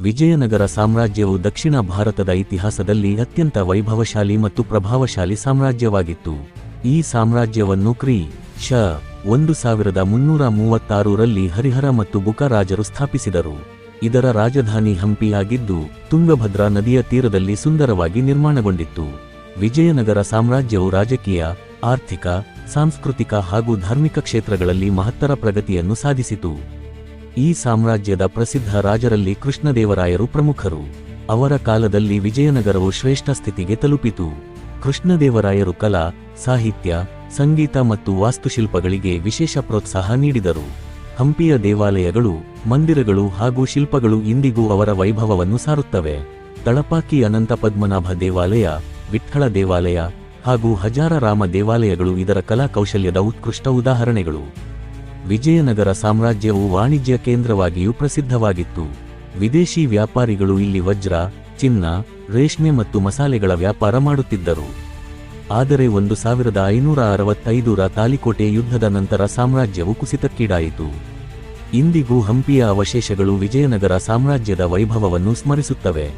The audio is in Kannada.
ವಿಜಯನಗರ ಸಾಮ್ರಾಜ್ಯವು ದಕ್ಷಿಣ ಭಾರತದ ಇತಿಹಾಸದಲ್ಲಿ ಅತ್ಯಂತ ವೈಭವಶಾಲಿ ಮತ್ತು ಪ್ರಭಾವಶಾಲಿ ಸಾಮ್ರಾಜ್ಯವಾಗಿತ್ತು. ಈ ಸಾಮ್ರಾಜ್ಯವನ್ನು ಕ್ರಿ, ಶ, ಒಂದು ಸಾವಿರದ ಮುನ್ನೂರ ಮೂವತ್ತಾರರಲ್ಲಿ ಹರಿಹರ ಮತ್ತು ಬುಕರಾಜರು ಸ್ಥಾಪಿಸಿದರು. ಇದರ ರಾಜಧಾನಿ ಹಂಪಿಯಾಗಿದ್ದು, ತುಂಗಭದ್ರಾ ನದಿಯ ತೀರದಲ್ಲಿ ಸುಂದರವಾಗಿ ನಿರ್ಮಾಣಗೊಂಡಿತ್ತು. ವಿಜಯನಗರ ಸಾಮ್ರಾಜ್ಯವು ರಾಜಕೀಯ, ಆರ್ಥಿಕ, ಸಾಂಸ್ಕೃತಿಕ ಹಾಗೂ ಧಾರ್ಮಿಕ ಕ್ಷೇತ್ರಗಳಲ್ಲಿ ಮಹತ್ತರ ಪ್ರಗತಿಯನ್ನು ಸಾಧಿಸಿತು. ಈ ಸಾಮ್ರಾಜ್ಯದ ಪ್ರಸಿದ್ಧ ರಾಜರಲ್ಲಿ ಕೃಷ್ಣದೇವರಾಯರು ಪ್ರಮುಖರು. ಅವರ ಕಾಲದಲ್ಲಿ ವಿಜಯನಗರವು ಶ್ರೇಷ್ಠ ಸ್ಥಿತಿಗೆ ತಲುಪಿತು. ಕೃಷ್ಣದೇವರಾಯರು ಕಲಾ, ಸಾಹಿತ್ಯ, ಸಂಗೀತ ಮತ್ತು ವಾಸ್ತುಶಿಲ್ಪಗಳಿಗೆ ವಿಶೇಷ ಪ್ರೋತ್ಸಾಹ ನೀಡಿದರು. ಹಂಪಿಯ ದೇವಾಲಯಗಳು, ಮಂದಿರಗಳು ಹಾಗೂ ಶಿಲ್ಪಗಳು ಇಂದಿಗೂ ಅವರ ವೈಭವವನ್ನು ಸಾರುತ್ತವೆ. ತಳಪಾಕಿ ಅನಂತ ಪದ್ಮನಾಭ ದೇವಾಲಯ ವಿಠ್ಠಳ ದೇವಾಲಯ ಹಾಗೂ ಹಜಾರರಾಮ ದೇವಾಲಯಗಳು ಇದರ ಕಲಾ ಕೌಶಲ್ಯದ ಉತ್ಕೃಷ್ಟ ಉದಾಹರಣೆಗಳು. ವಿಜಯನಗರ ಸಾಮ್ರಾಜ್ಯವು ವಾಣಿಜ್ಯ ಕೇಂದ್ರವಾಗಿಯೂ ಪ್ರಸಿದ್ಧವಾಗಿತ್ತು. ವಿದೇಶಿ ವ್ಯಾಪಾರಿಗಳು ಇಲ್ಲಿ ವಜ್ರ, ಚಿನ್ನ, ರೇಷ್ಮೆ ಮತ್ತು ಮಸಾಲೆಗಳ ವ್ಯಾಪಾರ ಮಾಡುತ್ತಿದ್ದರು. ಆದರೆ ಒಂದು ಸಾವಿರದ ಐನೂರ ಅರವತ್ತೈದರ ತಾಲಿಕೋಟೆ ಯುದ್ಧದ ನಂತರ ಸಾಮ್ರಾಜ್ಯವು ಕುಸಿತಕ್ಕೀಡಾಯಿತು. ಇಂದಿಗೂ ಹಂಪಿಯ ಅವಶೇಷಗಳು ವಿಜಯನಗರ ಸಾಮ್ರಾಜ್ಯದ ವೈಭವವನ್ನು ಸ್ಮರಿಸುತ್ತವೆ.